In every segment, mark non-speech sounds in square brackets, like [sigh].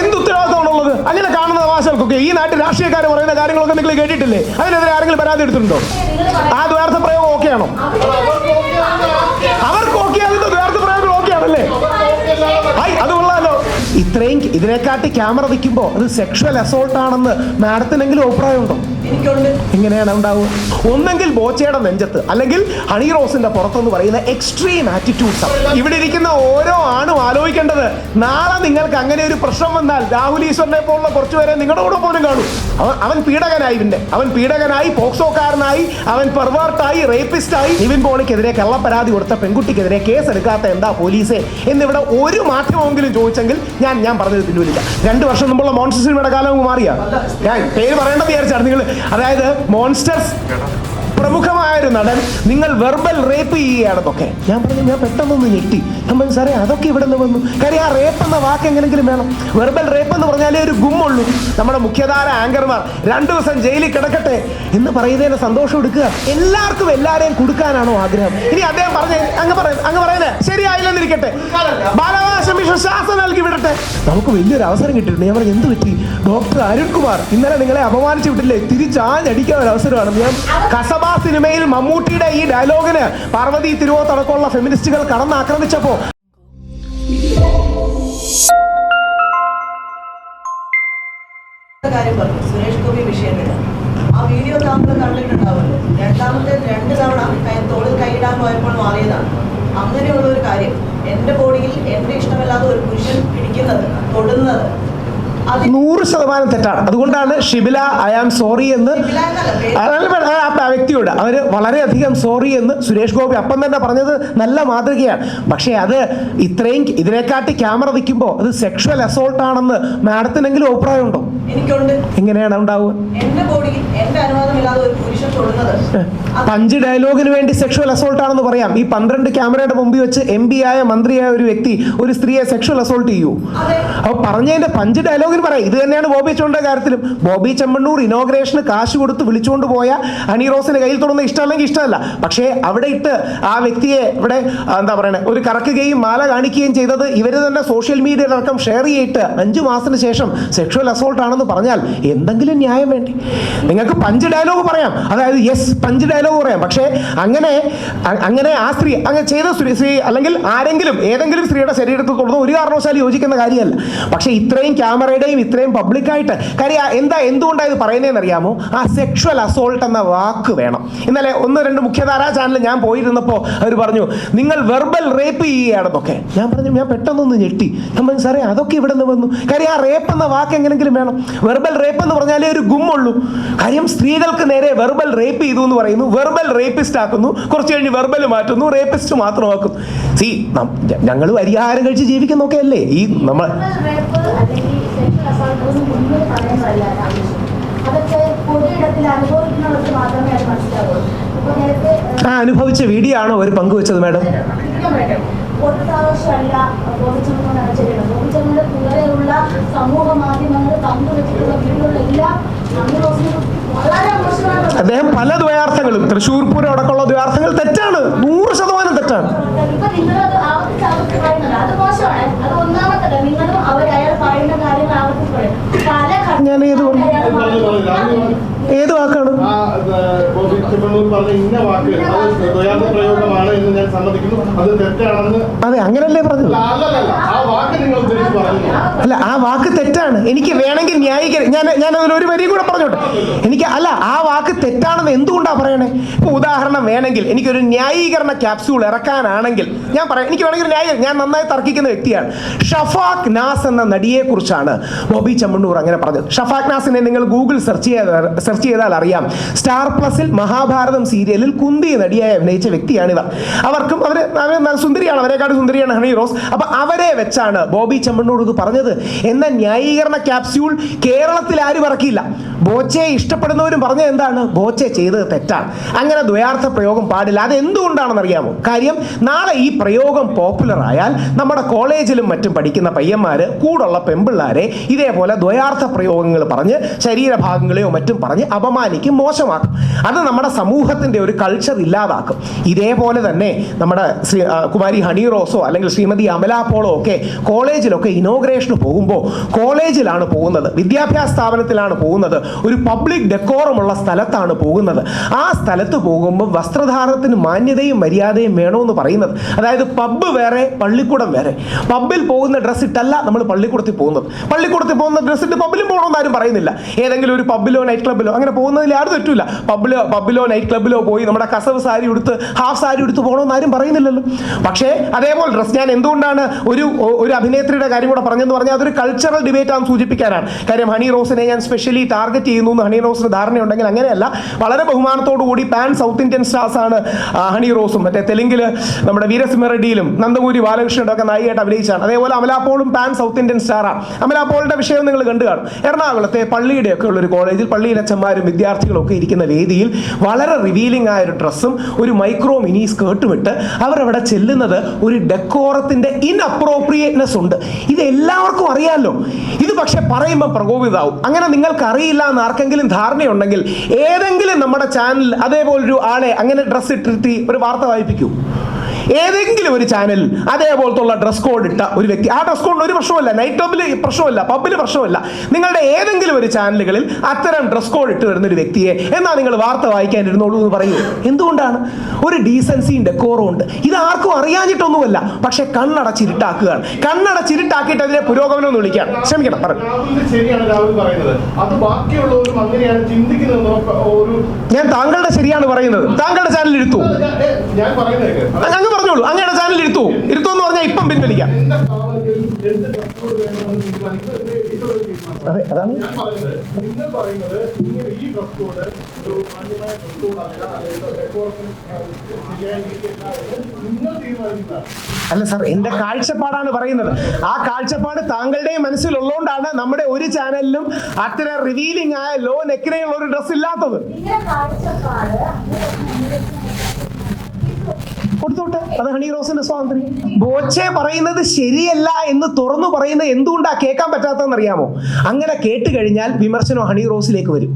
എന്ത് ഉത്തരവാദിത്തമാണുള്ളത്? അങ്ങനെ കാണുന്ന തമാശകൾക്കൊക്കെ ഈ നാട്ടിൽ രാഷ്ട്രീയക്കാർ പറയുന്ന കാര്യങ്ങളൊക്കെ നിങ്ങൾ കേട്ടിട്ടില്ലേ? അതിനെതിരെ ആരെങ്കിലും പരാതി എടുത്തിട്ടുണ്ടോ? ആ ദ്വാർത്ഥ പ്രയോഗം ഓക്കെയാണോ? അവർക്ക് ഓക്കെ അതിന്റെ ദ്വാർത്ഥ പ്രയോഗങ്ങൾ ഓക്കെയാണല്ലേ? അത് കൊള്ളാലോ. ഇത്രയും ഇതിനെക്കാട്ടി ക്യാമറ വെക്കുമ്പോൾ അത് സെക്ഷൽ അസോൾട്ട് ആണെന്ന് മാഡത്തിനെങ്കിലും അഭിപ്രായമുണ്ടോ? എനിക്കുണ്ട് എങ്ങനെയാണ് ഉണ്ടാവുക. ഒന്നെങ്കിൽ ബോച്ചയുടെ നെഞ്ചത്ത് അല്ലെങ്കിൽ ഹണി റോസിന്റെ പുറത്തെന്ന് പറയുന്ന എക്സ്ട്രീം ആറ്റിറ്റ്യൂഡ്സ് ഇവിടെ ഇരിക്കുന്ന ഓരോ ആണും ആലോചിക്കേണ്ടത് നാളെ നിങ്ങൾക്ക് അങ്ങനെ ഒരു പ്രശ്നം വന്നാൽ രാഹുൽ ഈശ്വരനെ പോലുള്ള കുറച്ചുപേരെ നിങ്ങളുടെ കൂടെ പോലും കാണും. അവൻ അവൻ പീഡകനായി പിന്നെ. അവൻ പീഡകനായി പോക്സോക്കാരനായി അവൻ പെർവേർട്ടായി റേപ്പിസ്റ്റായി. നിവിൻ പോളിക്കെതിരെ കള്ളപ്പരാതി കൊടുത്ത പെൺകുട്ടിക്കെതിരെ കേസ് എടുക്കാത്ത എന്താ പോലീസെ എന്നിവിടെ ഒരു മാധ്യമമെങ്കിലും ചോദിച്ചെങ്കിൽ ഞാൻ ഞാൻ പറഞ്ഞത് പിൻവലിക്കാം. രണ്ട് വർഷം മുമ്പുള്ള മോൺസ്റ്റർ സിനിമയുടെ കാലം മാറിയ. ഞാൻ പേര് പറയേണ്ടത് വിചാരിച്ചാണ് നിങ്ങൾ അതായത് മോൺസ്റ്റേഴ്സ് പ്രമുഖമായ ഒരു നടൻ നിങ്ങൾ വെർബൽ റേപ്പ് ചെയ്യുകയാണെന്നൊക്കെ. ഞാൻ പറഞ്ഞു ഞാൻ പെട്ടെന്നൊന്ന് ഞെട്ടി. ഞാൻ പറഞ്ഞു സാറേ അതൊക്കെ ഇവിടെ നിന്ന് വന്നു. കാര്യം ആ റേപ്പ് എന്ന വാക്ക് എങ്ങനെങ്കിലും വേണം. വെർബൽ റേപ്പ് എന്ന് പറഞ്ഞാലേ ഒരു ഗുമ്മുള്ളൂ. നമ്മുടെ മുഖ്യധാര ആങ്കർമാർ രണ്ടു ദിവസം ജയിലിൽ കിടക്കട്ടെ എന്ന് പറയുന്നതിന് സന്തോഷം എടുക്കുക. എല്ലാവർക്കും എല്ലാവരെയും കൊടുക്കാനാണോ ആഗ്രഹം. ഇനി അദ്ദേഹം പറഞ്ഞേ അങ്ങ് പറയുന്നത് അങ്ങ് പറയുന്നത് ശരിയായില്ലെന്നിരിക്കട്ടെ. ബാലാവകാശ മിഷൻ ശാസനം നൽകി വിടട്ടെ. നമുക്ക് വലിയൊരു അവസരം കിട്ടിയിട്ടുണ്ട്. ഞാൻ പറഞ്ഞു എന്ത് പറ്റി? ഡോക്ടർ അരുൺകുമാർ ഇന്നലെ നിങ്ങളെ അപമാനിച്ചു വിട്ടില്ലേ? തിരിച്ചാഞ്ഞടിക്കാൻ ഒരു അവസരമാണ്. ഞാൻ കസബ സിനിമയിൽ മമ്മൂട്ടിയുടെ ഈ ഡയലോഗിന് പാർവതി തിരുവോത്തടക്കമുള്ള ഫെമിനിസ്റ്റുകൾ കടന്നാക്രമിച്ചപ്പോ ശതമാനം തെറ്റാണ്. അതുകൊണ്ടാണ് ഷിബില ഐ ആം സോറി എന്ന് ആ വ്യക്തിയോട് അവർ വളരെയധികം സോറി എന്ന് സുരേഷ് ഗോപി അപ്പം തന്നെ പറഞ്ഞത് നല്ല മാതൃകയാണ്. പക്ഷേ അത് ഇത്രയും ഇതിനെക്കാട്ടി ക്യാമറ വയ്ക്കുമ്പോൾ അത് സെക്ഷൽ അസോൾട്ട് ആണെന്ന് മാഡത്തിനെങ്കിലും അഭിപ്രായമുണ്ടോ? എങ്ങനെയാണ് ഉണ്ടാവുക? പഞ്ച് ഡയലോഗിന് വേണ്ടി സെക്ഷൽ അസോൾട്ട് ആണെന്ന് പറയാം. ഈ പന്ത്രണ്ട് ക്യാമറയുടെ മുമ്പിൽ വെച്ച് എം പി ആയ മന്ത്രിയായ ഒരു വ്യക്തി ഒരു സ്ത്രീയെ സെക്ഷൽ അസോൾട്ട് ചെയ്യൂ. അപ്പോൾ അപ്പൊ പറഞ്ഞതിന്റെ പഞ്ച് ഡയലോഗിന് പറയാം. ഇത് തന്നെയാണ് ബോബി ചോണ്ട കാര്യത്തിലും ബോബി ചെമ്മണ്ണൂർ ഇനോഗ്രേഷന് കാശ് കൊടുത്ത് വിളിച്ചുകൊണ്ട് പോയ ഹണി റോസിന് കയ്യിൽ തുടർന്ന് ഇഷ്ടമല്ലെങ്കിൽ ഇഷ്ടമല്ല. പക്ഷേ അവിടെ ഇട്ട് ആ വ്യക്തിയെ ഇവിടെ എന്താ പറയുന്നത് ഒരു കറക്കുകയും മാല കാണിക്കുകയും ചെയ്തത് ഇവർ തന്നെ സോഷ്യൽ മീഡിയ മീഡിയയിലടക്കം ഷെയർ ചെയ്തിട്ട് അഞ്ചു മാസത്തിന് ശേഷം സെക്ഷൽ അസോൾട്ട് ആണെന്ന് പറഞ്ഞാൽ എന്തെങ്കിലും ന്യായം വേണ്ടി. നിങ്ങൾക്ക് പഞ്ച് ഡയലോഗ് പറയാം. അതായത് യെസ് പഞ്ച് ഡയലോഗ് പറയാം. പക്ഷേ അങ്ങനെ അങ്ങനെ ആ സ്ത്രീ അങ്ങനെ ചെയ്ത സ്ത്രീ അല്ലെങ്കിൽ ആരെങ്കിലും ഏതെങ്കിലും സ്ത്രീയുടെ ശരീരത്തിൽ തുടർന്ന് ഒരു കാരണവശാലും യോജിക്കുന്ന കാര്യമല്ല. പക്ഷേ ഇത്രയും ക്യാമറയുടെയും ഇത്രയും പബ്ലിക്കായിട്ട് കാര്യം എന്താ എന്തുകൊണ്ടാണ് ഇത് പറയുന്നതെന്ന് അറിയാമോ ആ സെക്ഷൽ അസോൾട്ട് എന്ന വാക്ക് വേണം. ഇന്നലെ ഒന്ന് രണ്ട് മുഖ്യധാരാ ചാനൽ ഞാൻ പോയിരുന്നപ്പോൾ അവർ പറഞ്ഞു നിങ്ങൾ വെർബൽ റേപ്പ് ചെയ്യുകയാണെന്നൊക്കെ. ഞാൻ പറഞ്ഞു ഞാൻ പെട്ടെന്നൊന്ന് ഞെട്ടി. ഞാൻ പറഞ്ഞു സാറേ അതൊക്കെ ഇവിടെ നിന്ന് വന്നു. കാര്യം ആ റേപ്പ് എന്ന വാക്ക് എങ്ങനെങ്കിലും വേണം. വെർബൽ റേപ്പ് എന്ന് പറഞ്ഞാലേ ഒരു ഗുമ്മുള്ളൂ. കാര്യം സ്ത്രീകൾക്ക് നേരെ വെർബൽ റേപ്പ് ചെയ്തു എന്ന് പറയുന്നു. വെർബൽ റേപ്പിസ്റ്റ് ആക്കുന്നു. കുറച്ച് കഴിഞ്ഞ് വെർബൽ മാറ്റുന്നു. റേപ്പിസ്റ്റ് മാത്രമാക്കുന്നു. സി ഞങ്ങൾ പരിഹാരം കഴിച്ച് ജീവിക്കുന്നൊക്കെ അല്ലേ ഈ നമ്മൾ ആ അനുഭവിച്ച വീഡിയോ ആണോ അവർ പങ്കുവെച്ചത് മാഡം? കൂടെയുള്ള സമൂഹ മാധ്യമങ്ങൾ പങ്കുവെച്ചിട്ടുള്ള അദ്ദേഹം പല ദ്വയാർത്ഥങ്ങളും തൃശ്ശൂർ പൂരം അടക്കമുള്ള ദ്വയാർത്ഥങ്ങൾ തെറ്റാണ് നൂറ് ശതമാനം തെറ്റാണ്. ഞാൻ ഏത് ഏത് വാക്കാണ്? ആ ബോബി ചെമ്മണ്ണൂർ പറഞ്ഞ ഇന്ന വാക്ക്. അത് ദ്വയാർത്ഥ എന്ന് ഞാൻ സമ്മതിക്കുന്നു. അത് തെറ്റാണെന്ന് അതെ അങ്ങനല്ലേ പറഞ്ഞത്? ആ വാക്ക് നിങ്ങൾ ഉദ്ധരിച്ച് പറഞ്ഞു അല്ല ആ വാക്ക് തെറ്റാണ്. എനിക്ക് വേണമെങ്കിൽ ന്യായീകരിക്കും ഞാൻ ഞാൻ അതിൽ ഒരു വരി കൂടെ പറഞ്ഞോട്ടെ. എനിക്ക് അല്ല ആ വാക്ക് തെറ്റാണെന്ന് എന്തുകൊണ്ടാണ് പറയണേ? ഇപ്പൊ ഉദാഹരണം വേണമെങ്കിൽ എനിക്കൊരു ന്യായീകരണ ക്യാപ്സ്യൂൾ ഇറക്കാനാണെങ്കിൽ ഞാൻ പറയാം എനിക്ക് വേണമെങ്കിൽ ന്യായീകരണം ഞാൻ നന്നായി തർക്കിക്കുന്ന വ്യക്തിയാണ്. ഷഫാഖ് നാസ് എന്ന നടിയെ കുറിച്ചാണ് ബോബി ചമ്മണ്ണൂർ അങ്ങനെ പറഞ്ഞത്. ഷഫാഖ് നാസിനെ നിങ്ങൾ ഗൂഗിൾ സെർച്ച് ചെയ്താൽ സെർച്ച് ചെയ്താൽ അറിയാം. സ്റ്റാർ പ്ലസിൽ മഹാഭാരതം സീരിയലിൽ കുന്തി നടിയായി അഭിനയിച്ച വ്യക്തിയാണിവർ അവർക്കും അവർ അവർ നല്ല സുന്ദരിയാണ് അവരെക്കാട് സുന്ദരിയാണ് ഹണി റോസ്. അപ്പൊ അവരെ വെച്ചാണ് ബോബി ചെമ്മണ്ണൂർ ഇത് പറഞ്ഞത്. എന്ന ന്യായീകരണ ക്യാപ്സ്യൂൾ കേരളത്തിൽ ആരും ഇറക്കിയില്ല. ബോച്ചയെ ഇഷ്ടപ്പെടുന്നവരും പറഞ്ഞത് എന്താണ്? ബോച്ചെ ചെയ്തത് തെറ്റാണ്. അങ്ങനെ ദ്വയാർത്ഥ പ്രയോഗം പാടില്ല. അത് എന്തുകൊണ്ടാണെന്ന് അറിയാമോ കാര്യം നാളെ ഈ പ്രയോഗം പോപ്പുലർ ആയാൽ നമ്മുടെ കോളേജിലും മറ്റും പഠിക്കുന്ന പയ്യന്മാര് കൂടുള്ള പെമ്പിള്ളാരെ ഇതേപോലെ ദ്വയാർത്ഥ പ്രയോഗങ്ങൾ പറഞ്ഞ് ശരീരഭാഗങ്ങളെയോ മറ്റും പറഞ്ഞ് അപമാനിക്കും മോശമാക്കും. അത് നമ്മുടെ സമൂഹത്തിന്റെ ഒരു കൾച്ചർ ഇല്ലാതാക്കും. ഇതേപോലെ തന്നെ നമ്മുടെ കുമാരി ഹണി റോസോ അല്ലെങ്കിൽ ശ്രീമതി അമല പോളോ ഒക്കെ കോളേജിലൊക്കെ ഇനോഗ്രേഷന് പോകുമ്പോൾ കോളേജിലാണ് പോകുന്നത്. വിദ്യാഭ്യാസ സ്ഥാപനത്തിലാണ് പോകുന്നത്. ഒരു പബ്ലിക് ഡെക്കോറമുള്ള സ്ഥലത്താണ് പോകുന്നത്. ആ സ്ഥലത്ത് പോകുമ്പോൾ വസ്ത്രധാരണത്തിന് മാന്യതയും മര്യാദയും വേണമെന്ന് പറയുന്നത്. അതായത് പബ്ബ് വേറെ പള്ളിക്കൂടം വേറെ. പബ്ബിൽ പോകുന്ന ഡ്രസ്സ് ഇട്ടല്ല നമ്മൾ പള്ളിക്കൂടത്തിൽ പോകുന്നത്. പള്ളിക്കൂടത്തിൽ പോകുന്ന ഡ്രസ്സ് ഇട്ട് പബ്ബിലും പോകണമെന്ന് ആരും പറയുന്നില്ല. ഏതെങ്കിലും ഒരു പബ്ബിലോ നൈറ്റ് ക്ലബ്ബിലോ അങ്ങനെ പോകുന്നതിൽ ആരും തെറ്റില്ല പബ്ബിലോ പബ്ബിലോ നൈറ്റ് ക്ലബ്ബിലോ പോയി നമ്മുടെ കസവ് സാരി ഉടുത്ത് ഹാഫ് സാരി ഉടുത്ത് പോകണമെന്ന് ആരും പറയുന്നില്ലല്ലോ. പക്ഷേ അതേപോലെ ഡ്രസ്സ് ഞാൻ എന്തുകൊണ്ടാണ് ഒരു ഒരു അഭിനേത്രിയുടെ കാര്യം കൂടെ പറഞ്ഞെന്ന് പറഞ്ഞാൽ അതൊരു കൾച്ചറൽ ഡിബേറ്റ് ആണ് സൂചിപ്പിക്കാനാണ്. കാര്യം ഹണി റോസിനെ ഞാൻ സ്പെഷ്യലി ടാർഗറ്റ് ചെയ്യുന്നു എന്ന് ഹണി റോസിന് ധാരണയുണ്ടെങ്കിൽ അങ്ങനെയല്ല. വളരെ കൂടി പാൻ സൗത്ത് ഇന്ത്യൻ സ്റ്റാർസ് ആണ് ഹണി റോസും. മറ്റേ തെലുങ്കിൽ നമ്മുടെ വീരസിംഹ റെഡ്ഡിയിലും നന്ദമൂരി ബാലകൃഷ്ണനും ഒക്കെ നായികയായിട്ട് അഭിനയിച്ചാണ്. അതേപോലെ അമലാപ്പോളും പാൻ സൗത്ത് ഇന്ത്യൻ സ്റ്റാറാണ്. അമലാപ്പോളുടെ വിഷയം നിങ്ങൾ കണ്ടു കാണും. എറണാകുളത്തെ പള്ളിയുടെ ഒക്കെ ഉള്ള ഒരു കോളേജിൽ പള്ളിയിലച്ചന്മാരും വിദ്യാർത്ഥികളും ഒക്കെ ഇരിക്കുന്ന വേദിയിൽ വളരെ റിവീലിംഗ് ആയ ഒരു ഡ്രസ്സും ഒരു മൈക്രോ മിനി സ്കേർട്ടും ഇട്ട് അവരവിടെ ചെല്ലുന്നത് ഒരു ഡെക്കോറത്തിന്റെ ഇൻഅപ്രോപ്രിയേറ്റ്നെസ് ഉണ്ട്. ഇത് എല്ലാവർക്കും അറിയാമല്ലോ ഇത് പക്ഷെ പറയുമ്പോൾ പ്രകോപിതാവും. അങ്ങനെ നിങ്ങൾക്ക് അറിയില്ല എന്ന് ആർക്കെങ്കിലും ധാരണയുണ്ടെങ്കിൽ ഏതെങ്കിലും നമ്മുടെ ചാനൽ അതേപോലൊരു ആളെ അങ്ങനെ ഡ്രസ്സ് ഇട്ടിട്ട് ഒരു വാർത്ത വായിപ്പിക്കൂ. ഏതെങ്കിലും ഒരു ചാനൽ അതേപോലത്തുള്ള ഡ്രസ് കോഡ് ഇട്ട ഒരു വ്യക്തി. ആ ഡ്രസ് കോഡിന് ഒരു പ്രശ്നമല്ല നൈറ്റ് ക്ലബിൽ പ്രശ്നമല്ല പബ്ബിൽ പ്രശ്നമല്ല നിങ്ങളുടെ ഏതെങ്കിലും ഒരു ചാനലുകളിൽ അത്തരം ഡ്രസ് കോഡ് ഇട്ട് വരുന്ന ഒരു വ്യക്തിയെ എന്നാ നിങ്ങൾ വാർത്ത വായിക്കാനിരുന്നുള്ളൂ എന്ന് പറയൂ. എന്തുകൊണ്ടാണ്? ഒരു ഡീസൻസിയും ഡെക്കോറും ഉണ്ട്. ഇത് ആർക്കും അറിയാഞ്ഞിട്ടൊന്നുമല്ല. പക്ഷെ കണ്ണടച്ചിരുട്ടാക്കുകയാണ്. കണ്ണടച്ചിരുട്ടാക്കിയിട്ട് അതിനെ പുരോഗമനം എന്ന് വിളിക്കാം ക്ഷമിക്കണം പറഞ്ഞു ഞാൻ താങ്കളുടെ ശരിയാണ് പറയുന്നത്. താങ്കളുടെ ചാനൽ ഇരുത്തു. അങ്ങ് പറഞ്ഞോളൂ അങ്ങയുടെ ചാനൽ ഇരുത്തു. ഇരുത്തു എന്ന് പറഞ്ഞാൽ ഇപ്പം പിൻവലിക്കാം. അതെ അതാണ്. നിങ്ങൾ പറയുന്നത് ഇങ്ങനെ ഈ ഡ്രസ് ഒരു മാന്യമായ ഡ്രസ് കോഡ് അല്ല സർ എന്റെ കാഴ്ചപ്പാടാണ് പറയുന്നത്. ആ കാഴ്ചപ്പാട് മനസ്സിൽ മനസ്സിലുള്ളതുകൊണ്ടാണ് നമ്മുടെ ഒരു ചാനലിലും അത്ര റിവീലിംഗ് ആയ ലോ നെക്കിനെയുള്ള ഒരു ഡ്രസ് ഇല്ലാത്തത് നിങ്ങളുടെ കാഴ്ചപ്പാട് അങ്ങനെ കൊടുത്തോട്ടെ അത് ഹണി റോസിന്റെ സ്വാതന്ത്ര്യം. ബോച്ചെ പറയുന്നത് ശരിയല്ല എന്ന് തുറന്നു പറയുന്നത് എന്തുകൊണ്ടാ കേൾക്കാൻ പറ്റാത്തതെന്ന് അറിയാമോ അങ്ങനെ കേട്ട് കഴിഞ്ഞാൽ വിമർശനം ഹണി റോസിലേക്ക് വരും.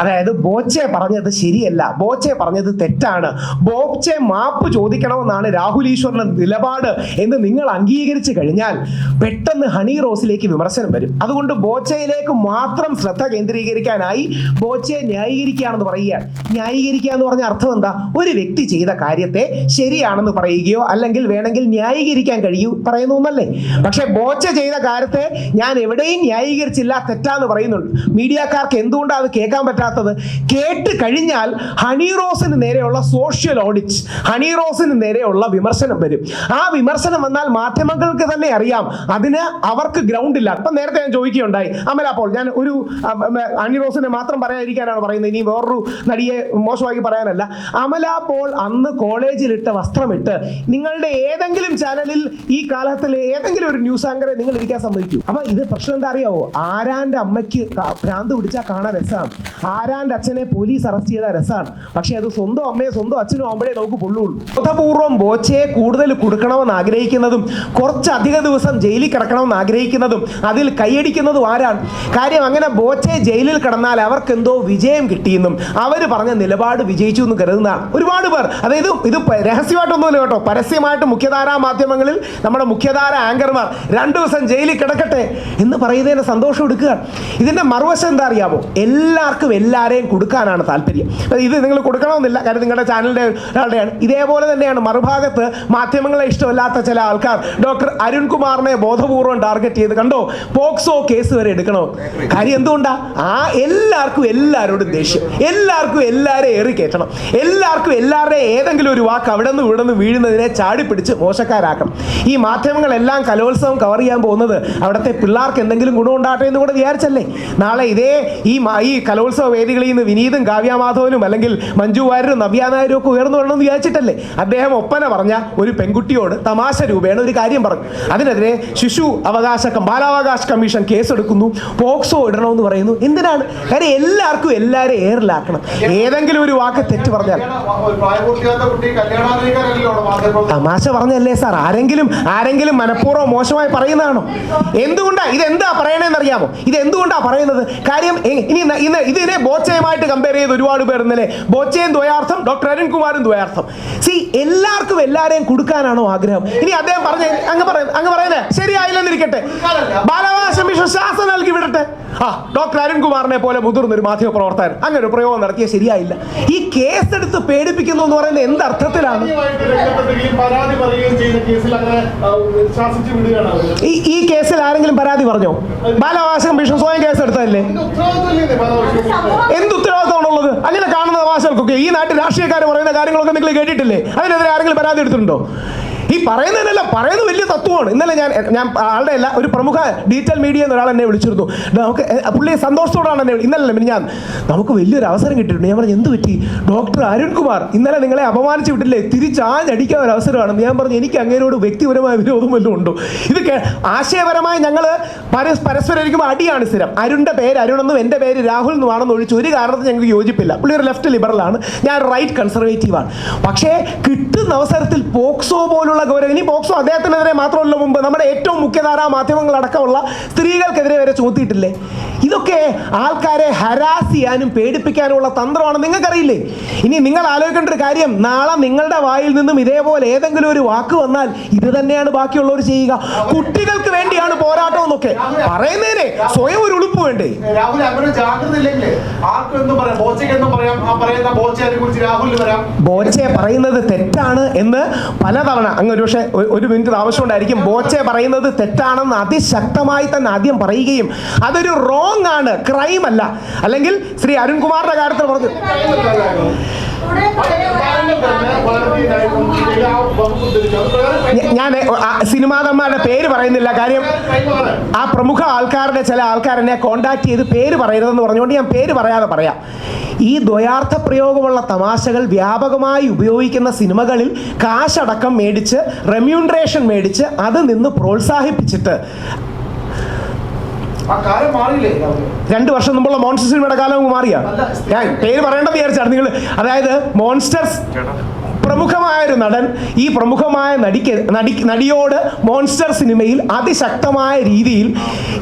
അതായത് ബോച്ചെ പറഞ്ഞത് ശരിയല്ല ബോച്ചെ പറഞ്ഞത് തെറ്റാണ് ബോച്ചെ മാപ്പ് ചോദിക്കണമെന്നാണ് രാഹുൽ ഈശ്വറിന്റെ നിലപാട് എന്ന് നിങ്ങൾ അംഗീകരിച്ചു കഴിഞ്ഞാൽ പെട്ടെന്ന് ഹണി റോസിലേക്ക് വിമർശനം വരും. അതുകൊണ്ട് ബോച്ചയിലേക്ക് മാത്രം ശ്രദ്ധ കേന്ദ്രീകരിക്കാനായി ബോച്ചയെ ന്യായീകരിക്കുകയാണെന്ന് പറയുക ന്യായീകരിക്കുക എന്ന് പറഞ്ഞ അർത്ഥം എന്താ? ഒരു വ്യക്തി ചെയ്ത കാര്യത്തെ ശരിയാണെന്ന് പറയുകയോ അല്ലെങ്കിൽ വേണമെങ്കിൽ ന്യായീകരിക്കാൻ കഴിയൂ പറയുന്നു എന്നല്ലേ? പക്ഷെ ബോച്ച ചെയ്ത കാര്യത്തെ ഞാൻ എവിടെയും ന്യായീകരിച്ചില്ല തെറ്റാന്ന് പറയുന്നുണ്ട്. മീഡിയക്കാർക്ക് എന്തുകൊണ്ടാണ് അത് കേൾക്കാൻ പറ്റാത്തത്? കേട്ട് കഴിഞ്ഞാൽ ഹണി റോസിന് നേരെയുള്ള സോഷ്യൽ ഓഡിറ്റ് ഹണി റോസിന് നേരെയുള്ള വിമർശനം വരും. ആ വിമർശനം വന്നാൽ മാധ്യമങ്ങൾക്ക് തന്നെ അറിയാം. അതിന് അവർക്ക് ഗ്രൗണ്ട് ഇല്ല. അപ്പം നേരത്തെ ഞാൻ ചോദിക്കുകയുണ്ടായി. അമല അപ്പോൾ ഞാൻ ഒരു ഹണി റോസിനെ മാത്രം പറയാതിരിക്കാനാണ് പറയുന്നത്. ഇനി വേറൊരു നടിയെ മോശമാക്കി പറയാനല്ല. അമല പോൾ അന്ന് കോളേജിലിട്ട വസ്ത്രമിട്ട് നിങ്ങളുടെ ഏതെങ്കിലും ചാനലിൽ ഈ കാലത്തിൽ ഏതെങ്കിലും ഒരു ന്യൂസ് ആങ്കറെ നിങ്ങൾ ഇരിക്കാൻ സമ്മതിക്കൂ. അപ്പൊ ഇത് പ്രശ്നം എന്താ അറിയാവോ? ആരാന്റെ അമ്മയ്ക്ക് ഭ്രാന്ത് പിടിച്ചാൽ കാണാൻ രസമാണ് ആരാന്റെ അച്ഛനെ പോലീസ് അറസ്റ്റ് ചെയ്ത രസമാണ് പക്ഷെ അത് സ്വന്തം അമ്മയെ സ്വന്തം അച്ഛനും ആവുമ്പോഴേ നമുക്ക് പൊള്ളുള്ളൂ. ബോധപൂർവം ബോച്ചയെ കൂടുതൽ കൊടുക്കണമെന്ന് ആഗ്രഹിക്കുന്നതും കുറച്ചധിക ദിവസം ജയിലിൽ കിടക്കണമെന്ന് ആഗ്രഹിക്കുന്നതും അതിൽ കൈയടിക്കുന്നതും ആരാണ്? കാര്യം അങ്ങനെ ബോച്ചെ ജയിലിൽ കിടന്നാൽ അവർക്ക് എന്തോ വിജയം കിട്ടിയെന്നും അവർ പറഞ്ഞ നിലപാട് വിജയിച്ചു എന്ന് കരുതുന്നതാണ്. ഒരുപാട് പേർ അതായത് ഇത് രഹസ്യമായിട്ടൊന്നുമില്ല കേട്ടോ. പരസ്യമായിട്ട് മുഖ്യധാരാ മാധ്യമങ്ങളിൽ നമ്മുടെ മുഖ്യധാര ആങ്കർമാർ രണ്ടു ദിവസം ജയിലിൽ കിടക്കട്ടെ എന്ന് പറയുന്നതിന് സന്തോഷം എടുക്കുക. ഇതിന്റെ മറുവശം എന്താ അറിയാമോ എല്ലാവർക്കും എല്ലാവരെയും കൊടുക്കാനാണ് താല്പര്യം. ഇത് നിങ്ങൾ കൊടുക്കണമെന്നില്ല. കാര്യം നിങ്ങളുടെ ചാനലിന്റെ ഒരാളുടെയാണ്. ഇതേപോലെ തന്നെയാണ് മറുഭാഗത്ത് മാധ്യമങ്ങളെ ഇഷ്ടമല്ലാത്ത ചില ആൾക്കാർ. ഡോക്ടർ അരുൺകുമാറിനെ ബോധപൂർവം ടാർഗറ്റ് ചെയ്ത് കണ്ടോ? പോക്സോ കേസ് വരെ എടുക്കണോ? കാര്യം എന്തുകൊണ്ടാണ് ആ എല്ലാവർക്കും എല്ലാവരോടും ദേഷ്യം. എല്ലാവർക്കും എല്ലാവരെയും ഏറി കയറ്റണം. എല്ലാവർക്കും എല്ലാവരുടെയും ഏതെങ്കിലും ഒരു വാക്ക് അവിടെ നിന്ന് ഇവിടെ നിന്ന് വീഴുന്നതിനെ ചാടിപ്പിടിച്ച് മോശക്കാരാക്കണം. ഈ മാധ്യമങ്ങളെല്ലാം കലോത്സവം കവർ ചെയ്യാൻ പോകുന്നത് അവിടുത്തെ പിള്ളേർക്ക് എന്തെങ്കിലും ഗുണമുണ്ടാകട്ടെ എന്ന് കൂടെ വിചാരിച്ചല്ലേ? നാളെ ഇതേ ഈ ഈ കലോത്സവ വേദികളിൽ നിന്ന് വിനീതും കാവ്യാമാധവനും അല്ലെങ്കിൽ മഞ്ജു വാര്യരും നവ്യാനായരും ഒക്കെ ഉയർന്നു വരണമെന്ന് വിചാരിച്ചിട്ടല്ലേ? അദ്ദേഹം ഒപ്പന പറഞ്ഞ ഒരു പെൺകുട്ടിയോട് തമാശ രൂപേണ ഒരു കാര്യം പറഞ്ഞു. അതിനെതിരെ ശിശു അവകാശ ബാലാവകാശ കമ്മീഷൻ കേസെടുക്കുന്നു. പോക്സോ ഇടണമെന്ന് പറയുന്നു. എന്തിനാണ്? കാര്യം എല്ലാവർക്കും എല്ലാവരും എയറിലാക്കണം ഏതെങ്കിലും ഒരു വാക്ക് തെറ്റ് പറഞ്ഞാൽ. തമാശ പറഞ്ഞല്ലേ സാർ? ആരെങ്കിലും ആരെങ്കിലും മനഃപൂർവം മോശമായി പറയുന്നതാണോ? എന്തുകൊണ്ടാ ഇത് എന്താ പറയണേന്ന് അറിയാമോ ഇത് എന്തുകൊണ്ടാ പറയുന്നത്? കാര്യം ഇനി ഇന്ന് ഇതിനെ ബോച്ചയുമായിട്ട് കമ്പയർ ചെയ്ത് ഒരുപാട് പേർ ഇന്നലെ ബോച്ചയും ദ്വയാർത്ഥം ഡോക്ടർ അരുൺകുമാറും ദ്വയാർത്ഥം. സി എല്ലാവർക്കും എല്ലാവരെയും കൊടുക്കാനാണോ ആഗ്രഹം? ഇനി അദ്ദേഹം പറഞ്ഞ അങ്ങ് പറയുന്നത് അങ്ങ് പറയുന്നത് ശരിയായില്ലെന്നിരിക്കട്ടെ. ബാലാവകാശ മിഷൻ ശാസന നൽകി വിടട്ടെ. ആ ഡോക്ടർ അരുൺകുമാറിനെ പോലെ മുതിർന്നൊരു മാധ്യമ പ്രവർത്തകൻ. അങ്ങനെ ഒരു പ്രയോഗം നടത്തിയ ശരിയായില്ല. ഈ കേസ് എടുത്ത് പേടിപ്പിക്കുന്നു എന്ന് പറയുന്നത് എന്ത് അർത്ഥത്തിലാണ്? ഈ കേസിൽ ആരെങ്കിലും പരാതി പറഞ്ഞോ? ബാലാവകാശം കമ്മീഷൻ സ്വയം കേസ് എടുത്തതല്ലേ എന്ത് ഉത്തരവാദിത്തമാണുള്ളത്? അങ്ങനെ കാണുന്ന അവകാശങ്ങൾക്കൊക്കെ ഈ നാട്ടിൽ രാഷ്ട്രീയക്കാർ പറയുന്ന കാര്യങ്ങളൊക്കെ നിങ്ങൾ കേട്ടിട്ടില്ലേ? അതിനെതിരെ ആരെങ്കിലും പരാതി എടുത്തിട്ടുണ്ടോ? ഈ പറയുന്നതിനല്ല പറയുന്നത് വലിയ തത്വമാണ്. ഇന്നലെ ഞാൻ ഞാൻ ആളുടെ അല്ല ഒരു പ്രമുഖ ഡിജിറ്റൽ മീഡിയ എന്ന ഒരാൾ എന്നെ വിളിച്ചിരുന്നു. നമുക്ക് പുള്ളി സന്തോഷത്തോടാണ് എന്നെ ഇന്നലെ ഞാൻ നമുക്ക് വലിയൊരു അവസരം കിട്ടിയിട്ടുണ്ട്. ഞാൻ പറഞ്ഞു എന്ത് പറ്റി? ഡോക്ടർ അരുൺകുമാർ ഇന്നലെ നിങ്ങളെ അപമാനിച്ചു വിട്ടില്ലേ? തിരിച്ചാഞ്ഞടിക്കാൻ ഒരു അവസരമാണ്. ഞാൻ പറഞ്ഞു എനിക്ക് അങ്ങേരോട് വ്യക്തിപരമായ വിരോധം വല്ലതും ഉണ്ടോ? ഇത് ആശയപരമായി ഞങ്ങൾ പരസ്പരം ഇരിക്കുമ്പോൾ അടിയാണ് സ്ഥിരം. അരുണിന്റെ പേര് അരുണെന്നും എന്റെ പേര് രാഹുൽ എന്നുമാണെന്ന് ഒഴിച്ച് ഒരു കാരണത്തിൽ ഞങ്ങൾക്ക് യോജിപ്പില്ല. പുള്ളി ഒരു ലെഫ്റ്റ് ലിബറലാണ് ഞാൻ റൈറ്റ് കൺസർവേറ്റീവാണ് പക്ഷേ കിട്ടുന്ന അവസരത്തിൽ പോക്സോ പോലുള്ള ഗൗരവം. ഇനി പോക്സോ അദ്ദേഹത്തിനെതിരെ മാത്രമല്ല മുമ്പ് നമ്മുടെ ഏറ്റവും മുഖ്യധാരാ മാധ്യമങ്ങളടക്കമുള്ള സ്ത്രീകൾക്കെതിരെ വരെ ചുമത്തിയിട്ടില്ലേ? ഇതൊക്കെ ആൾക്കാരെ ഹരാസ് ചെയ്യാനും പേടിപ്പിക്കാനുമുള്ള തന്ത്രമാണ്. നിങ്ങൾക്കറിയില്ലേ? ഇനി നിങ്ങൾ ആലോചിക്കേണ്ട ഒരു കാര്യം നാളെ നിങ്ങളുടെ വായിൽ നിന്നും ഇതേപോലെ ഏതെങ്കിലും ഒരു വാക്ക് വന്നാൽ ഇത് തന്നെയാണ് ബാക്കിയുള്ളവർ ചെയ്യുക. കുട്ടികൾക്ക് വേണ്ടിയാണ് പോരാട്ടം എന്നൊക്കെ പറയുന്നതിനെ സ്വയം ഒരു ഉളുപ്പ് വേണ്ടേ? രാഹുൽ ബോച്ചെ പറയുന്നത് തെറ്റാണ് എന്ന് പലതവണ ഒരു പക്ഷേ ഒരു മിനിറ്റ് ആവശ്യമുണ്ടായിരിക്കും. ബോച്ചെ പറയുന്നത് തെറ്റാണെന്ന് അതിശക്തമായി തന്നെ ആദ്യം പറയുകയും അതൊരു റോങ് ആണ്. ക്രൈം അല്ല. അല്ലെങ്കിൽ ശ്രീ അരുൺകുമാറിന്റെ കാര്യത്തിൽ പറഞ്ഞു. ഞാൻ സിനിമാതന്മാരുടെ പേര് പറയുന്നില്ല. കാര്യം ആ പ്രമുഖ ആൾക്കാരുടെ ചില ആൾക്കാർ എന്നെ കോണ്ടാക്ട് ചെയ്ത് പേര് പറയരുതെന്ന് പറഞ്ഞുകൊണ്ട് ഞാൻ പേര് പറയാതെ പറയാം. ഈ ദ്വയാർത്ഥ പ്രയോഗമുള്ള തമാശകൾ വ്യാപകമായി ഉപയോഗിക്കുന്ന സിനിമകളിൽ കാശടക്കം മേടിച്ച് റെമ്യൂണറേഷൻ മേടിച്ച് അത് നിന്ന് പ്രോത്സാഹിപ്പിച്ചിട്ട് രണ്ടു വർഷം മുമ്പുള്ള മോൺസ്റ്റർ സിനിമയുടെ കാലം മാറിയാ. ഞാൻ പേര് പറയേണ്ടത് വിചാരിച്ചാണ്. നിങ്ങൾ അതായത് മോൺസ്റ്റർസ് പ്രമുഖമായ ഒരു നടൻ ഈ പ്രമുഖമായ നടിക്ക് നടി നടിയോട് മോൺസ്റ്റർ സിനിമയിൽ അതിശക്തമായ രീതിയിൽ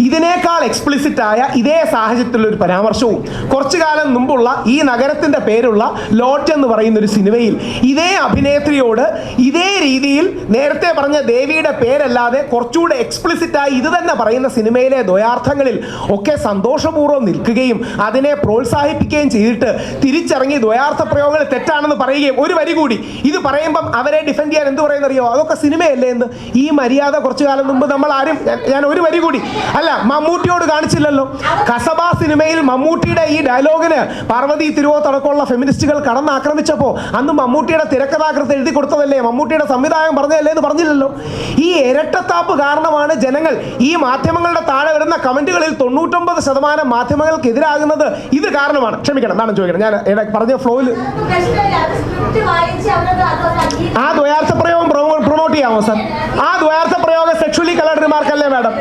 ഇതിനേക്കാൾ എക്സ്പ്ലിസിറ്റ് ആയ ഇതേ സാഹചര്യത്തിലുള്ള ഒരു പരാമർശവും കുറച്ചു കാലം മുമ്പുള്ള ഈ നഗരത്തിന്റെ പേരുള്ള ലോട്ട് എന്ന് പറയുന്ന ഒരു സിനിമയിൽ ഇതേ അഭിനേത്രിയോട് ഇതേ രീതിയിൽ നേരത്തെ പറഞ്ഞ ദേവിയുടെ പേരല്ലാതെ കുറച്ചുകൂടെ എക്സ്പ്ലിസിറ്റ് ആയി ഇത് തന്നെ പറയുന്ന സിനിമയിലെ ദ്വയാർത്ഥങ്ങളിൽ ഒക്കെ സന്തോഷപൂർവം നിൽക്കുകയും അതിനെ പ്രോത്സാഹിപ്പിക്കുകയും ചെയ്തിട്ട് തിരിച്ചിറങ്ങി ദ്വയാർത്ഥ പ്രയോഗങ്ങൾ തെറ്റാണെന്ന് പറയുകയും ഒരു വരി കൂടി ഇത് പറയുമ്പം അവരെ ഡിഫെൻഡ് ചെയ്യാൻ എന്ത് പറയുന്നറിയോ? അതൊക്കെ സിനിമയല്ലേ എന്ന്. ഈ മര്യാദ കുറച്ചു കാലം മുമ്പ് നമ്മൾ ആരും ഞാൻ- ഒരു വരി കൂടി. അല്ല മമ്മൂട്ടിയോട് കാണിച്ചില്ലല്ലോ. കസബ സിനിമയിൽ മമ്മൂട്ടിയുടെ ഈ ഡയലോഗിന് പാർവതി തിരുവോത്തടക്കമുള്ള ഫെമിനിസ്റ്റുകൾ കടന്നാക്രമിച്ചപ്പോൾ അന്ന് മമ്മൂട്ടിയുടെ തിരക്കഥാകൃത്ത് എഴുതി കൊടുത്തതല്ലേ? മമ്മൂട്ടിയുടെ സംവിധായകം പറഞ്ഞതല്ലേ എന്ന് പറഞ്ഞില്ലല്ലോ. ഈ ഇരട്ടത്താപ്പ് കാരണമാണ് ജനങ്ങൾ ഈ മാധ്യമങ്ങളുടെ താഴെ വരുന്ന കമന്റുകളിൽ തൊണ്ണൂറ്റൊമ്പത് ശതമാനം മാധ്യമങ്ങൾക്കെതിരാകുന്നത് ഇത് കാരണമാണ്. ക്ഷമിക്കണം നാണം ചോദിക്കണം. ഞാൻ പറഞ്ഞ ഫ്ലോയിൽ ആ ദ്വയാർത്ഥ പ്രയോഗം പ്രൊമോട്ട് ചെയ്യാമോ സാർ ആ ദ്വയാർത്ഥ പ്രയോഗം സെക്ഷലി കളർഡ് റിമാർക്ക് അല്ലേ മാഡം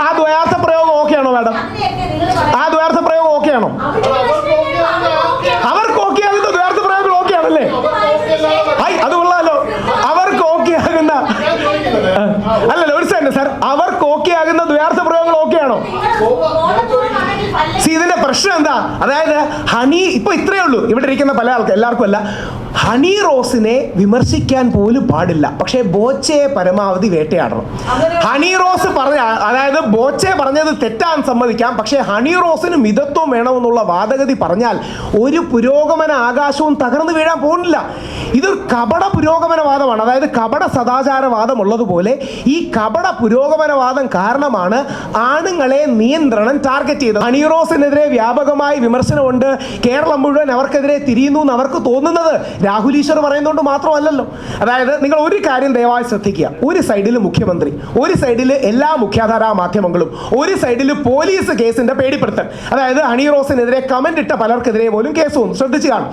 ആ ദ്വയാർത്ഥ പ്രയോഗം ഓക്കെ ആണോ മാഡം ആ ദ്വയാർത്ഥ പ്രയോഗം ഓക്കെ ആണോ? അവർക്ക് ഓക്കെ ആകുന്ന ദ്വയാർത്ഥ പ്രയോഗം ഓക്കെ ആണല്ലേ? ഐ അത് കൊള്ളാലോ. അവർക്ക് ഓക്കെ ആകുന്ന അല്ലല്ലോ ഒരു സെക്കൻഡ് സാർ അവർക്ക് ഓക്കെ ആകുന്ന ദ്വയാർത്ഥ പ്രയോഗങ്ങൾ ഓക്കെ ആണോ? പ്രശ്നം എന്താ? അതായത് ഹണി ഇപ്പൊ ഇത്രയേ ഉള്ളൂ. ഇവിടെ ഇരിക്കുന്ന പല ആൾക്കാർ എല്ലാവർക്കും അല്ല. ഹണി റോസിനെ വിമർശിക്കാൻ പോലും പാടില്ല. പക്ഷേ ബോച്ചയെ പരമാവധി വേട്ടയാടണം. ഹണി റോസ് പറഞ്ഞ അതായത് ബോച്ചെ പറഞ്ഞത് തെറ്റാൻ സമ്മതിക്കാം. പക്ഷേ ഹണി റോസിന് മിതത്വം വേണമെന്നുള്ള വാദഗതി പറഞ്ഞാൽ ഒരു പുരോഗമന ആകാശവും തകർന്നു വീഴാൻ പോകുന്നില്ല. ഇതൊരു കപട പുരോഗമനവാദമാണ്. അതായത് കപട സദാചാരവാദം ഉള്ളതുപോലെ ഈ കപട പുരോഗമനവാദം കാരണമാണ് ആണുങ്ങളെ നിയന്ത്രണം ടാർഗറ്റ് ചെയ്തത്. ഹണി റോസിനെതിരെ വ്യാപകമായി വിമർശനമുണ്ട്. കേരളം മുഴുവൻ അവർക്കെതിരെ തിരിയുന്നു എന്ന് അവർക്ക് തോന്നുന്നത് രാഹുൽ ഈശ്വർ പറയുന്നതുകൊണ്ട് മാത്രമല്ലല്ലോ. അതായത് നിങ്ങൾ ഒരു കാര്യം ദയവായി ശ്രദ്ധിക്കുക. ഒരു സൈഡിൽ മുഖ്യമന്ത്രി ഒരു സൈഡിൽ എല്ലാ മുഖ്യാധാരാ മാധ്യമങ്ങളും ഒരു സൈഡിൽ പോലീസ് കേസിന്റെ പേടിപ്പെടുത്തൽ. അതായത് ഹണി റോസിനെതിരെ കമന്റ് ഇട്ട പലർക്കെതിരെ പോലും കേസ് വന്നു. ശ്രദ്ധിച്ചു കാണും.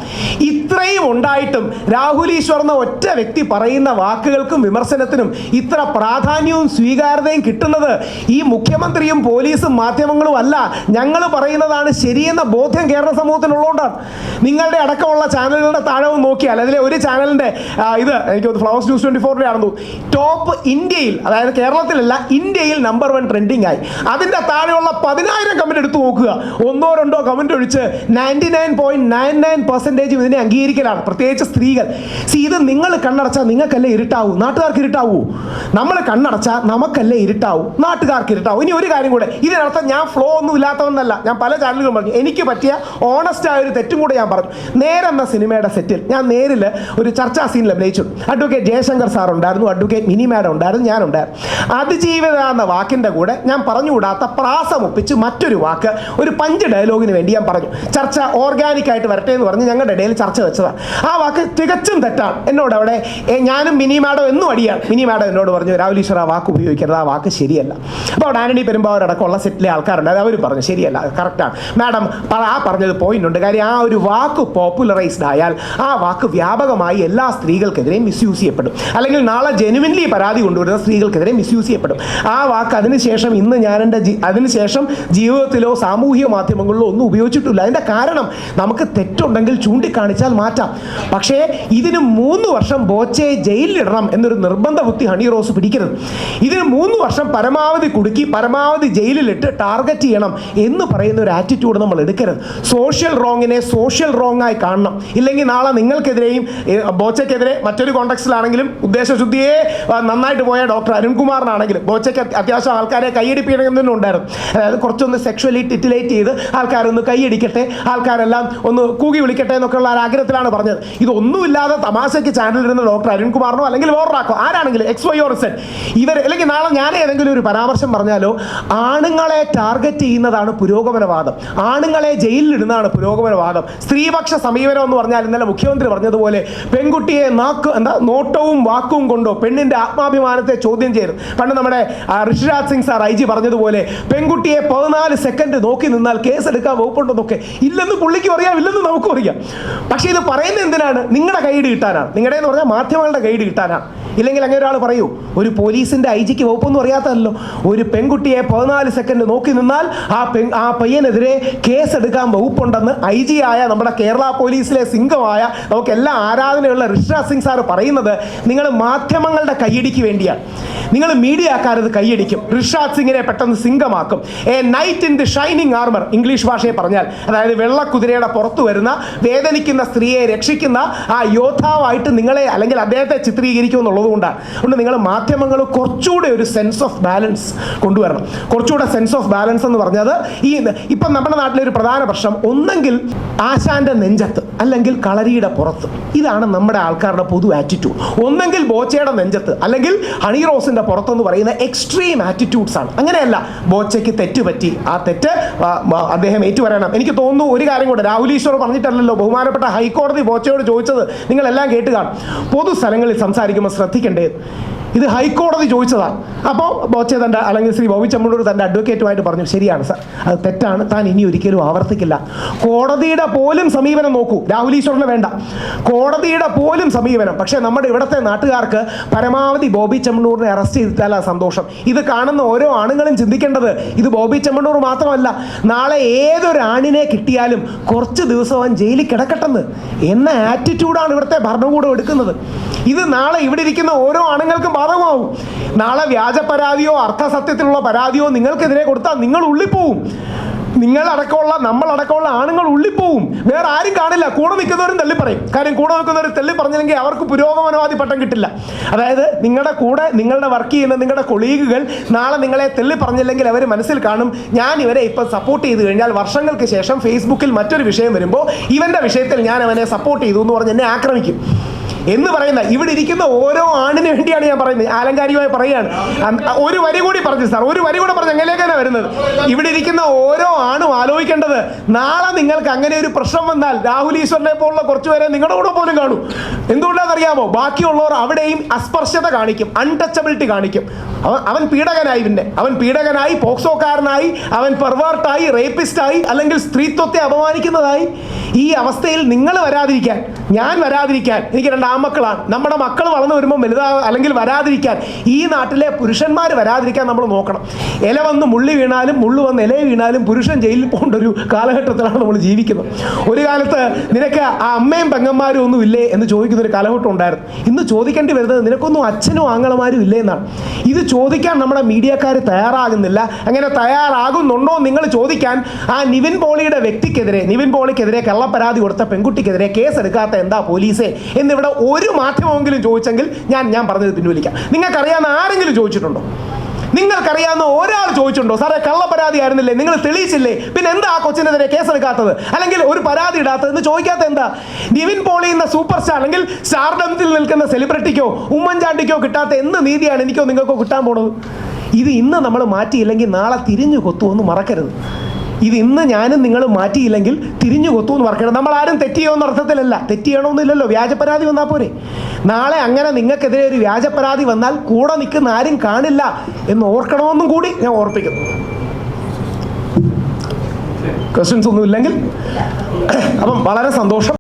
ഇത്രയും ഉണ്ടായിട്ടും രാഹുൽ ഈശ്വർ എന്ന ഒറ്റ വ്യക്തി പറയുന്ന വാക്കുകൾക്കും വിമർശനത്തിനും ഇത്ര പ്രാധാന്യവും സ്വീകാര്യതയും കിട്ടുന്നത് ഈ മുഖ്യമന്ത്രിയും പോലീസും മാധ്യമങ്ങളും അല്ല. ഞങ്ങൾ പറയുന്നതാണ് ശരിയെന്ന ബോധ്യം കേരള സമൂഹത്തിനുള്ളതുകൊണ്ടാണ്. നിങ്ങളുടെ അടക്കമുള്ള ചാനലുകളുടെ താഴെ ഒന്ന് നോക്കിയാൽ അതിലെ ഒരു ചാനലിന്റെ ഇത് എനിക്ക് ഫ്ലവേഴ്സ് ന്യൂസ് ട്വന്റി ഫോറിന്റെ ആണെന്നു ടോപ്പ് ഇന്ത്യയിൽ അതായത് കേരളത്തിലല്ല ഇന്ത്യയിൽ നമ്പർ വൺ ട്രെൻഡിങ് ആയി. അതിന്റെ താഴെയുള്ള പതിനായിരം കമന്റ് എടുത്തു നോക്കുക. ഒന്നോ രണ്ടോ കമന്റ് ഒഴിച്ച് ninety nine point nine nine percentage ഇതിനെ അംഗീകരിക്കലാണ്. പ്രത്യേകിച്ച് സ്ത്രീകൾ. സി ഇത് നിങ്ങൾ കണ്ണടച്ചാൽ നിങ്ങൾക്കല്ലേ ഇരുട്ടാവൂ? നാട്ടുകാർക്ക് ഇരുട്ടാവൂ? നമ്മൾ കണ്ണടച്ചാൽ നമുക്കല്ലേ ഇരുട്ടാവൂ? നാട്ടുകാർക്ക് ഇരുട്ടാവും. ഇനി ഒരു കാര്യം കൂടെ ഇതിനർത്ഥം ഞാൻ ഫ്ലോ ഒന്നും ഇല്ലാത്തവെന്നല്ല ഞാൻ പല ചാനലുകളും പറഞ്ഞു. എനിക്ക് പറ്റിയ ഓണസ്റ്റ് ആയ ഒരു തെറ്റും കൂടെ ഞാൻ പറഞ്ഞു. നേരെ എന്ന സിനിമയുടെ സെറ്റിൽ ഞാൻ നേരിൽ ഒരു ചർച്ചാ സീനിൽ അഭിനയിച്ചു. അഡ്വക്കേറ്റ് ജയശങ്കർ സാർ ഉണ്ടായിരുന്നു അഡ്വക്കേറ്റ് മിനി മാഡം ഉണ്ടായിരുന്നു ഞാനുണ്ടായിരുന്നു. അതിജീവിത എന്ന വാക്കിന്റെ കൂടെ ഞാൻ പറഞ്ഞുകൂടാത്ത പ്രാസം ഒപ്പിച്ച് മറ്റൊരു വാക്ക് ഒരു പഞ്ച് ഡയലോഗിന് വേണ്ടി ഞാൻ പറഞ്ഞു. ചർച്ച ഓർഗാനിക് ആയിട്ട് വരട്ടെ എന്ന് പറഞ്ഞ് ഞങ്ങളുടെ ഇടയിൽ ചർച്ച വെച്ചതാണ് ആ വാക്ക് തികച്ചും തെറ്റാണ്. എന്നോട് അവിടെ ഞാനും മിനി മാഡം എന്നും അടിയാണ്. മിനി മാഡം എന്നോട് പറഞ്ഞു രാഹുൽ ഈശ്വർ ആ വാക്ക് ഉപയോഗിക്കരുത് ആ വാക്ക് ശരിയല്ല. അപ്പോൾ അവിടെ ആന്റണി പെരുമ്പാവൂർ അടക്കമുള്ള സെറ്റിലെ ആൾക്കാരുണ്ട് അത് അവർ പറഞ്ഞു ശരിയല്ല കറക്റ്റാണ് മാഡം ആ പറഞ്ഞത് പോയിന്റ് ഉണ്ട്. കാര്യം ആ ഒരു വാക്ക് പോപ്പുലറൈസ്ഡ് ആയാൽ ആ വാക്ക് വ്യാപകമായി എല്ലാ സ്ത്രീകൾക്കെതിരെയും മിസ്യൂസ് ചെയ്യപ്പെടും. അല്ലെങ്കിൽ നാളെ ജെനുവിൻലി പരാതി കൊണ്ടുവരുന്ന സ്ത്രീകൾക്കെതിരെ മിസ്യൂസ് ചെയ്യപ്പെടും. ആ വാക്ക് അതിനുശേഷം ഇന്ന് ഞാൻ എന്റെ അതിനുശേഷം ജീവിതത്തിലോ സാമൂഹിക മാധ്യമങ്ങളിലോ ഒന്നും ഉപയോഗിച്ചിട്ടില്ല. അതിന്റെ കാരണം നമുക്ക് തെറ്റുണ്ടെങ്കിൽ ചൂണ്ടിക്കാണിച്ചാൽ മാറ്റാം. പക്ഷേ ഇതിന് മൂന്ന് വർഷം ബോച്ചയെ ജയിലിലിടണം എന്നൊരു നിർബന്ധ ബുദ്ധി ഹണി റോസ് പിടിക്കരുത്. ഇതിന് മൂന്ന് വർഷം പരമാവധി കുടുക്കി പരമാവധി ജയിലിലിട്ട് ടാർഗറ്റ് ചെയ്യണം എന്ന് പറയുന്ന ഒരു ആറ്റിറ്റ്യൂഡ് നമ്മൾ എടുക്കരുത്. സോഷ്യൽ റോങ്ങിനെ സോഷ്യൽ റോങ് ആയി കാണണം. ഇല്ലെങ്കിൽ നാളെ നിങ്ങൾക്കെതിരെയും ഏ, ബോച്ചയ്ക്കെതിരെ മറ്റൊരു കോണ്ടക്സ്റ്റിലാണെങ്കിലും ഉദ്ദേശശുദ്ധിയെ നന്നായിട്ട് പോയ ഡോക്ടർ അരുൺകുമാറിനാണെങ്കിലും ബോച്ചയ്ക്ക് അത്യ- അത്യാവശ്യം ആൾക്കാരെ കൈയടിപ്പിക്കണമെന്നും ഉണ്ടായിരുന്നു അതായത് കുറച്ചൊന്ന് സെക്ഷുവലി ടിറ്റിലേറ്റ് ചെയ്ത് ആൾക്കാരൊന്ന് കൈയടിക്കട്ടെ ആൾക്കാരെല്ലാം ഒന്ന് കൂകി വിളിക്കട്ടെ എന്നൊക്കെയുള്ള ആഗ്രഹത്തിലാണ് പറഞ്ഞത്. ഇതൊന്നുമില്ലാതെ തമാശയ്ക്ക് ചാനലിരുന്ന ഡോക്ടർ അരുൺകുമാറിനോ അല്ലെങ്കിൽ വേറൊരാക്കോ ആരാണെങ്കിലും എക്സ് വൈ ഓർ സെറ്റ് ഇവർ അല്ലെങ്കിൽ നാളെ ഞാൻ ഏതെങ്കിലും ഒരു പരാമർശം പറഞ്ഞാലോ ആണുങ്ങളെ ടാർഗറ്റ് ചെയ്യുന്നതാണ് പുരോഗമനവാദം. ആണുങ്ങളെ ജയിലിലിടുന്നതാണ് പുരോഗമനവാദം. സ്ത്രീപക്ഷ സമീപനം എന്ന് പറഞ്ഞാൽ ഇന്നലെ മുഖ്യമന്ത്രി പറഞ്ഞതുപോലെ പെൺകുട്ടിയെ നാക്ക് എന്താ നോട്ടവും വാക്കും കൊണ്ടോ പെണ്ണിന്റെ ആത്മാഭിമാനത്തെ ചോദ്യം ചെയ്യരുത്. പണ്ട് നമ്മുടെ Rishiraj Singh sir I G പറഞ്ഞതുപോലെ പെൺകുട്ടിയെ പതിനാല് സെക്കൻഡ് നോക്കി നിന്നാൽ കേസ് എടുക്കാൻ വകുപ്പുണ്ടെന്നൊക്കെ ഇല്ലെന്ന് പുള്ളിക്കും അറിയാം ഇല്ലെന്ന് നമുക്കും അറിയാം. പക്ഷേ ഇത് പറയുന്നത് എന്തിനാണ്? നിങ്ങളുടെ ഗൈഡ് കിട്ടാനാണ്. നിങ്ങളുടെ എന്ന് പറഞ്ഞാൽ മാധ്യമങ്ങളുടെ ഗൈഡ് കിട്ടാനാണ്. ഇല്ലെങ്കിൽ അങ്ങനെ ഒരാൾ പറയൂ ഒരു പോലീസിന്റെ ഐ ജിക്ക് വകുപ്പൊന്നും അറിയാത്തതല്ലോ. ഒരു പെൺകുട്ടിയെ പതിനാല് സെക്കൻഡ് നോക്കി നിന്നാൽ ആ പെൺ ആ പയ്യനെതിരെ കേസ് എടുക്കാൻ വകുപ്പുണ്ടെന്ന് ഐ ജി ആയ നമ്മുടെ കേരള പോലീസിലെ സിംഗമായ നമുക്ക് എല്ലാ ആരാധനയുള്ള ഋഷ സിംഗ് സാർ പറയുന്നത് നിങ്ങൾ മാധ്യമങ്ങളുടെ കൈയടിക്ക് വേണ്ടിയാണ്. നിങ്ങൾ മീഡിയക്കാരത് കൈയടിക്കും ഋഷാദ് സിംഗിനെ പെട്ടെന്ന് സിംഗമാക്കും. A knight in the shining armour English ഭാഷയെ പറഞ്ഞാൽ. അതായത് വെള്ളക്കുതിരയുടെ പുറത്തു വരുന്ന വേദനിക്കുന്ന സ്ത്രീയെ രക്ഷിക്കുന്ന ആ യോദ്ധാവായിട്ട് നിങ്ങളെ അല്ലെങ്കിൽ അദ്ദേഹത്തെ ചിത്രീകരിക്കും എന്നുള്ളത് കൊണ്ടാണ് അതുകൊണ്ട് നിങ്ങൾ മാധ്യമങ്ങൾ കുറച്ചുകൂടെ ഒരു സെൻസ് ഓഫ് ബാലൻസ് കൊണ്ടുവരണം. കുറച്ചുകൂടെ സെൻസ് ഓഫ് ബാലൻസ് എന്ന് പറഞ്ഞത് ഈ ഇപ്പം നമ്മുടെ നാട്ടിലെ ഒരു പ്രധാന പ്രശ്നം ഒന്നെങ്കിൽ ആശാന്റെ നെഞ്ചത്ത് അല്ലെങ്കിൽ കളരിയുടെ പുറത്ത്. ഇതാണ് നമ്മുടെ ആൾക്കാരുടെ പൊതു ആറ്റിറ്റ്യൂഡ് ഒന്നെങ്കിൽ ബോച്ചയുടെ നെഞ്ചത്ത് അല്ലെങ്കിൽ ഹണി റോസിന്റെ പുറത്തെന്ന് പറയുന്ന എക്സ്ട്രീം ആറ്റിറ്റ്യൂഡ്സ് ആണ്. അങ്ങനെയല്ല ബോച്ചയ്ക്ക് തെറ്റ് പറ്റി. ആ തെറ്റ് അദ്ദേഹം ഏറ്റുപറയണം. എനിക്ക് തോന്നുന്നു ഒരു കാര്യം കൂടെ രാഹുൽ ഈശ്വർ പറഞ്ഞിട്ടല്ലല്ലോ ബഹുമാനപ്പെട്ട ഹൈക്കോടതി ബോച്ചയോട് ചോദിച്ചത് നിങ്ങളെല്ലാം കേട്ട് കാണും. പൊതു സ്ഥലങ്ങളിൽ സംസാരിക്കുമ്പോൾ ശ്രദ്ധിക്കേണ്ടത്. ഇത് ഹൈക്കോടതി ചോദിച്ചതാണ്. അപ്പോൾ ബോച്ചെ തന്റെ അല്ലെങ്കിൽ ശ്രീ ബോബി ചമ്മണ്ടൂർ തന്റെ അഡ്വക്കേറ്റുമായിട്ട് പറഞ്ഞു ശരിയാണ് സാർ അത് തെറ്റാണ്. താൻ ഇനി ഒരിക്കലും ആവർത്തിക്കില്ല. കോടതിയുടെ പോലും സമീപനം നോക്കൂ. രാഹുൽ ഈശ്വറിന് വേണ്ട. കോടതിയുടെ പോലും സമീപനം. പക്ഷേ നമ്മുടെ ഇവിടുത്തെ നാട്ടുകാർക്ക് പരമാവധി ബോബി ചെമ്മണ്ണൂറിനെ അറസ്റ്റ് ചെയ്തിട്ടാൽ ആ സന്തോഷം. ഇത് കാണുന്ന ഓരോ ആണുങ്ങളും ചിന്തിക്കേണ്ടത് ഇത് ബോബി ചെമ്മണ്ണൂർ മാത്രമല്ല. നാളെ ഏതൊരു ആണിനെ കിട്ടിയാലും കുറച്ച് ദിവസം അവൻ ജയിലിൽ കിടക്കട്ടെന്ന്. എന്ന ആറ്റിറ്റ്യൂഡാണ് ഇവിടുത്തെ ഭരണകൂടം എടുക്കുന്നത്. ഇത് നാളെ ഇവിടെ ഇരിക്കുന്ന ഓരോ ആണുങ്ങൾക്കും ബാധകമാവും നാളെ വ്യാജ പരാതിയോ അർത്ഥസത്യത്തിലുള്ള പരാതിയോ നിങ്ങൾക്കെതിരെ കൊടുത്താൽ നിങ്ങൾ ഉള്ളിപ്പോവും. നിങ്ങളടക്കമുള്ള നമ്മളടക്കമുള്ള ആണുങ്ങൾ ഉള്ളിപ്പോവും. വേറെ ആരും കാണില്ല. കൂടെ നിൽക്കുന്നവരും തള്ളി പറയും കാര്യം കൂടെ നിൽക്കുന്നവർ തള്ളി പറഞ്ഞില്ലെങ്കിൽ അവർക്ക് പുരോഗമനവാദി പട്ടം കിട്ടില്ല. അതായത് നിങ്ങളുടെ കൂടെ നിങ്ങളുടെ വർക്ക് ചെയ്യുന്ന നിങ്ങളുടെ കൊളീഗുകൾ നാളെ നിങ്ങളെ തെള്ളി പറഞ്ഞില്ലെങ്കിൽ അവർ മനസ്സിൽ കാണും ഞാൻ ഇവരെ ഇപ്പം സപ്പോർട്ട് ചെയ്ത് കഴിഞ്ഞാൽ വർഷങ്ങൾക്ക് ശേഷം ഫേസ്ബുക്കിൽ മറ്റൊരു വിഷയം വരുമ്പോൾ ഇവന്റെ വിഷയത്തിൽ ഞാൻ അവനെ സപ്പോർട്ട് ചെയ്തു എന്ന് പറഞ്ഞ് എന്നെ ആക്രമിക്കും. എന്ന് പറയുന്ന ഇവിടെ ഇരിക്കുന്ന ഓരോ ആണിന് വേണ്ടിയാണ് ഞാൻ പറയുന്നത്. ആലങ്കാരികമായി പറയുകയാണ്. ഒരു വരി കൂടി പറഞ്ഞു സാർ. ഒരു വരി കൂടെ പറഞ്ഞു എങ്ങനെയൊക്കെ വരുന്നത്? ഇവിടെ ഇരിക്കുന്ന ഓരോ ആണും ആലോചിക്കേണ്ടത് നാളെ നിങ്ങൾക്ക് അങ്ങനെ ഒരു പ്രശ്നം വന്നാൽ രാഹുൽ ഈശ്വറിനെ പോലുള്ള കുറച്ചുപേരെ നിങ്ങളുടെ കൂടെ പോലും കാണും. എന്തുകൊണ്ടാണെന്നറിയാമോ? ബാക്കിയുള്ളവർ അവിടെയും അസ്പർശത കാണിക്കും അൺടച്ചബിലിറ്റി കാണിക്കും. അവൻ അവൻ പീഡകനായി പിന്നെ. അവൻ പീഡകനായി പോക്സോക്കാരനായി അവൻ പെർവേർട്ടായി റേപ്പിസ്റ്റായി അല്ലെങ്കിൽ സ്ത്രീത്വത്തെ അപമാനിക്കുന്നതായി. ഈ അവസ്ഥയിൽ നിങ്ങൾ വരാതിരിക്കാൻ ഞാൻ വരാതിരിക്കാൻ എനിക്ക് രണ്ട് ആമക്കളാണ് നമ്മുടെ മക്കൾ വളർന്നു വരുമ്പോൾ വലുതാ അല്ലെങ്കിൽ വരാതിരിക്കാൻ ഈ നാട്ടിലെ പുരുഷന്മാർ വരാതിരിക്കാൻ നമ്മൾ നോക്കണം. ഇല വന്ന് മുള്ളി വീണാലും മുള്ളു വന്ന് ഇല വീണാലും പുരുഷൻ ജയിലിൽ പോകേണ്ട ഒരു കാലഘട്ടത്തിലാണ് നമ്മൾ ജീവിക്കുന്നത്. ഒരു കാലത്ത് നിനക്ക് ആ അമ്മയും പെങ്ങന്മാരും ഒന്നും ഇല്ലേ എന്ന് ചോദിക്കുന്ന ഒരു കാലഘട്ടം ഉണ്ടായിരുന്നു. ഇന്ന് ചോദിക്കേണ്ടി വരുന്നത് നിനക്കൊന്നും അച്ഛനും ആങ്ങളമാരും ഇല്ലേ എന്നാണ്. ഇത് ചോദിക്കാൻ നമ്മുടെ മീഡിയക്കാർ തയ്യാറാകുന്നില്ല. അങ്ങനെ തയ്യാറാകുന്നുണ്ടോ നിങ്ങൾ ചോദിക്കാൻ ആ നിവിൻ പോളിയുടെ വ്യക്തിക്കെതിരെ നിവിൻ പോളിക്കെതിരെ കള്ളപ്പരാതി കൊടുത്ത പെൺകുട്ടിക്കെതിരെ കേസെടുക്കാത്ത എന്താ പോലീസേ എന്നിവിടെ ഒരു മാധ്യമമെങ്കിലും ചോദിച്ചെങ്കിൽ ഞാൻ ഞാൻ പറഞ്ഞത് പിൻവലിക്കാം. നിങ്ങൾക്കറിയാവുന്ന ആരെങ്കിലും ചോദിച്ചിട്ടുണ്ടോ? നിങ്ങൾക്കറിയാവുന്ന ഒരാൾ ചോദിച്ചിട്ടുണ്ടോ? സാറേ കള്ള പരാതി ആയിരുന്നില്ലേ? നിങ്ങൾ തെളിയിച്ചില്ലേ? പിന്നെ എന്താ ആ കൊച്ചിനെതിരെ കേസെടുക്കാത്തത് അല്ലെങ്കിൽ ഒരു പരാതി ഇടാത്തത്? എന്ന് ചോദിക്കാത്ത എന്താ? നിവിൻ പോളി എന്ന സൂപ്പർ സ്റ്റാർ അല്ലെങ്കിൽ സ്റ്റാർഡംത്തിൽ നിൽക്കുന്ന സെലിബ്രിറ്റിക്കോ ഉമ്മൻചാണ്ടിക്കോ കിട്ടാത്ത എന്ത് നീതിയാണ് എനിക്കോ നിങ്ങൾക്കോ കിട്ടാൻ പോണത്? ഇത് ഇന്ന് നമ്മൾ മാറ്റിയില്ലെങ്കിൽ നാളെ തിരിഞ്ഞു കൊത്തുമെന്ന് മറക്കരുത്. ഇത് ഇന്ന് ഞാനും നിങ്ങളും മാറ്റിയില്ലെങ്കിൽ തിരിഞ്ഞു കൊത്തുമെന്ന് പറക്കണം നമ്മൾ ആരും തെറ്റിയോന്ന് അർത്ഥത്തിലല്ല. തെറ്റിയണമെന്നില്ലല്ലോ വ്യാജപരാതി വന്നാൽ പോരെ. നാളെ അങ്ങനെ നിങ്ങൾക്കെതിരെ ഒരു വ്യാജപരാതി വന്നാൽ കൂടെ നിൽക്കുന്ന ആരും കാണില്ല എന്ന് ഓർക്കണമെന്നും കൂടി ഞാൻ ഓർപ്പിക്കുന്നു. ക്വസ്റ്റ്യൻസ് ഒന്നും ഇല്ലെങ്കിൽ [coughs] അപ്പം വളരെ സന്തോഷം.